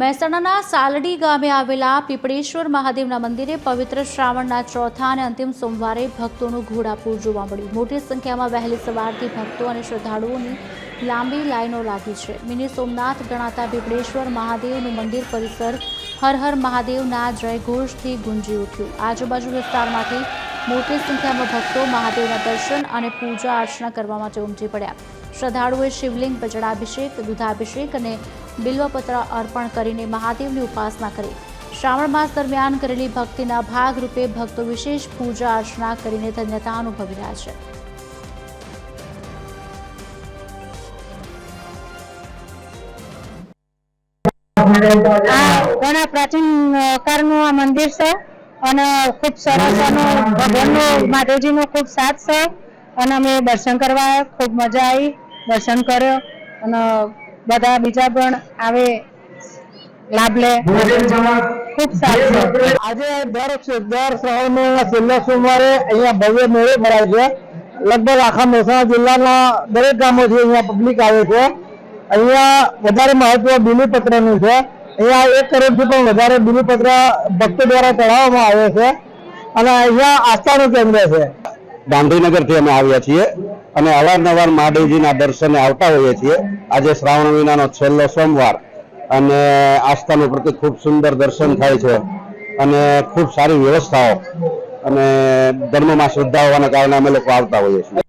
મહેસાણાના સાલડી ગામે આવેલા પીપળેશ્વર મહાદેવના મંદિરે પવિત્ર શ્રાવણના ચોથા અને અંતિમ સોમવારે ભક્તોનું ઘોડાપૂર જોવા મળ્યું. મોટી સંખ્યામાં વહેલી સવારથી ભક્તો અને શ્રદ્ધાળુઓની લાંબી લાઈનો લાગી છે. મિની સોમનાથ ગણાતા પીપળેશ્વર મહાદેવનું મંદિર પરિસર હર હર મહાદેવના જયઘોષથી ગુંજી ઉઠ્યું. આજુબાજુ વિસ્તારમાંથી મોટી સંખ્યામાં ભક્તો મહાદેવના દર્શન અને પૂજા અર્ચના કરવા માટે ઉમટી પડ્યા. શ્રદ્ધાળુએ શિવલિંગ પર દૂધાભિષેક અને બિલ્વપત્ર અર્પણ કરીને મહાદેવની ઉપાસના કરી. શ્રાવણ માસ દરમિયાન કરેલી ભક્તિના ભાગરૂપે ભક્તો વિશેષ પૂજા અર્ચના કરીને ધન્યતા અનુભવી રહ્યા છે. ઘણા પ્રાચીન કાળનું આ મંદિર છે. અને ખૂબ સરસ અને ભગવાનનું માધવજીનો ખૂબ સાથ છે. અને અમે દર્શન કરવા આવ્યા. ખૂબ મજા આવી દર્શન કર્યો. અને બધા બીજા પણ આવે લાભ લે. ખૂબ સારું છે. આજે દર દર શ્રાવણ મહિનાના છેલ્લા સોમવારે અહીંયા ભવ્ય મેળો ભરાય છે. લગભગ આખા મહેસાણા જિલ્લાના દરેક ગામોથી અહીંયા પબ્લિક આવે છે. અહીંયા વધારે મહત્વ બિલીપત્રનું છે. અહીંયા એક કરોડથી પણ વધારે બિલીપત્ર ભક્તો દ્વારા ચડાવવામાં આવે છે. અને અહીંયા આસ્થાનું કેન્દ્ર છે. ગાંધીનગરથી અમે આવ્યા છીએ અને અવારનવાર મહાદેવજીના દર્શને આવતા હોઈએ છીએ. આજે શ્રાવણ મહિનાનો છેલ્લો સોમવાર અને આસ્થાનું પ્રતિ ખૂબ સુંદર દર્શન થાય છે અને ખૂબ સારી વ્યવસ્થાઓ અને ધર્મમાં શ્રદ્ધા હોવાના કારણે અમે લોકો આવતા હોઈએ છીએ.